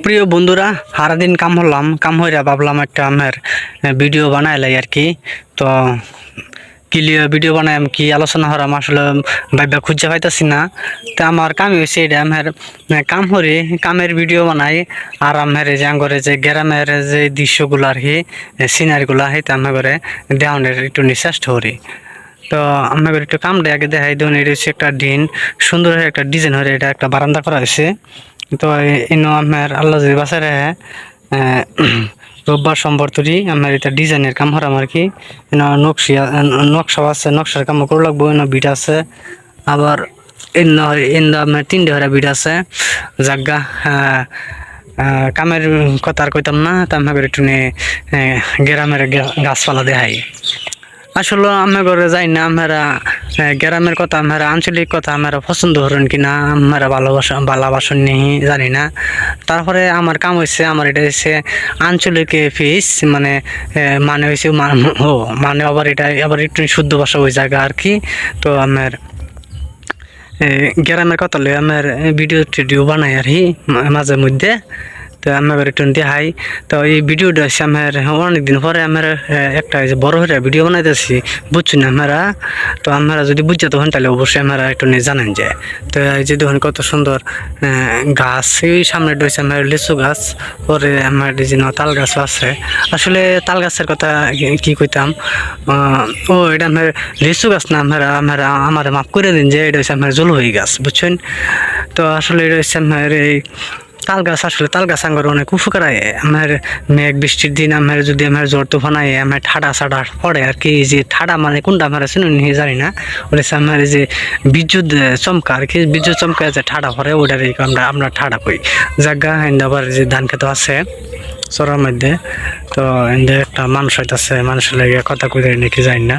প্রিয় বন্ধুরা, সারাদিন কাম হলাম, কাম হইরা ভাবলাম একটা আমার ভিডিও বানাইলাই আর কি। তো ক্লিয়ার ভিডিও বানাই আমি কি, আলোচনা হরাম, আসলে ভাইবা খুঁজে পাইতেছি না। তো আমার কাম হয়েছে এটা আমার কাম হরে, কামের ভিডিও বানাই, আর আমার যে আঙ্গরে যে গ্রামের যে দৃশ্যগুলো আর কি সিনারিগুলো সেইটা আমার ঘরে দেওয়ানের একটু চেষ্টা করি তো আমাকে একটু কামটা আগে দেখাই দেখুন এটা হচ্ছে একটা ডিন সুন্দর একটা ডিজাইন হয়ে এটা একটা বারান্দা করা হয়েছে তো ইনো আমার আল্লাহ যদি বাসায় রাখে রোববার সম্বর তৈরি আমার এটা ডিজাইনের কাম হরাম আর কি। নকশি নকশাও আছে, নকশার কাম করে লাগবো, এনো বিট আছে। আবার এন্ন আপনার তিনটে হরা বিট আছে। জাগা কামের কথা আর কইতাম না, তা আমাকে একটু গ্রামের গাছপালা দেখাই। আসলে আমরা ঘরে যাই না, আমরা গ্রামের কথা, আমরা আঞ্চলিক কথা, আমরা পছন্দ করেন কি না আমরা ভালোবাসা ভালোবাসন নেই জানি না। তারপরে আমার কাম হয়েছে আমার এটা হচ্ছে আঞ্চলিক ফিস মানে মানে হয়েছে ও মানে আবার এটা, আবার একটু শুদ্ধ ভাষা ওই জায়গা আর কি। তো আমার গ্রামের কথা লই আমার ভিডিও টিডিও বানাই আর কি মাঝে মধ্যে। তো আমার একটু দেখাই তো এই ভিডিওটা হচ্ছে আমার অনেকদিন পরে আমার একটা বড় হয়ে ভিডিও বানাইতেছি বুঝছি না আমরা তো আমরা যদি বুঝতে তখন তাহলে অবশ্যই আমরা একটু নিয়ে জানেন যায় তো এই যে দেখুন কত সুন্দর গাছ, এই সামনে রয়েছে আমার লিচু গাছ, পরে আমার যে তাল গাছ আছে। আসলে তাল গাছের কথা কি- কি কইতাম ও, এটা আমার লিচু গাছ না, আমার আমার আমার মাফ করে দিন যে এটা হচ্ছে আমার জলহই গাছ, বুঝছেন? তো আসলে এটা হচ্ছে আমার এই তাল গাছ আসলে তাল গাছ আঙ্গর অনেক উপকার হয় আমার মেঘ বৃষ্টির দিন আমার যদি আমার জ্বর তুফান আয় আমার ঠাডা সাডা পড়ে। আর কি যে ঠাডা মানে কোনটা আমার আছে নি জানি না। ওটা আমার যে বিদ্যুৎ চমকা, আর কি বিদ্যুৎ চমকা যে ঠাডা পড়ে, ওটার আমরা আমরা ঠাডা কই জাগা আবার যে ধান খেতে আছে, চরার মধ্যে। তো একটা মানুষ হইতাছে, মানুষের লাগে কথা কইতে নাকি জানি না।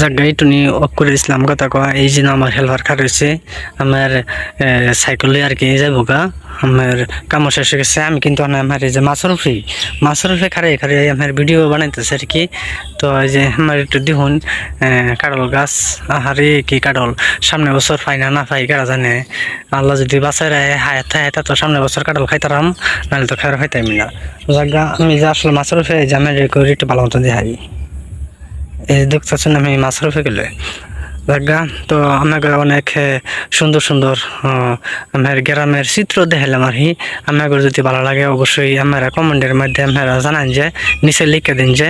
জায়গা একটু নিয়ে অফ করে দিছিলাম কথা কয়া এই যে আমার হেলপার খার রয়েছে আমার সাইকেলে আর কি যাব গা। আমার কাম শেষ হয়ে গেছে, আমি কিন্তু আমার এই যে মাছের ফ্রি মাছের ফ্রি খারে খারে আমার ভিডিও বানাইতেছে আর কি। তো এই যে আমার একটু দেখুন কাডল গাছ আহারে কি কাডল। সামনে বছর পাই না না পাই কারা জানে। আল্লাহ যদি বাঁচায় রায় হায়াত হায়াত তো সামনে বছর কাডল খাইতারাম নাহলে তো খাই খাইতাম না জায়গা আমি যে আসলে মাছের ফ্রি যে আমি একটু ভালো মতো দেখাই। এই দেখতেছেন আমি মাছ রুফে গেলে জায়গা তো আমাকে অনেক সুন্দর সুন্দর আমার গ্রামের চিত্র দেখালাম আর কি। আমাকে যদি ভালো লাগে, অবশ্যই আমরা কমেন্টের মধ্যে আমরা জানান যে, নিচে লিখে দিন যে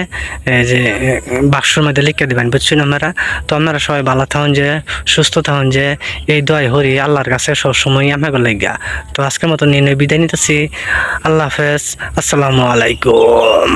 যে বাক্সর মধ্যে লিখে দিবেন, বুঝছেন আমরা তো আপনারা সবাই ভালো থাকুন যে, সুস্থ থাকুন যে, এই দয় হরি আল্লাহর কাছে সবসময় আমাকে লেগা। তো আজকের মতো নিয়ে বিদায় নিতেছি। আল্লাহ হাফেজ। আসসালামু আলাইকুম।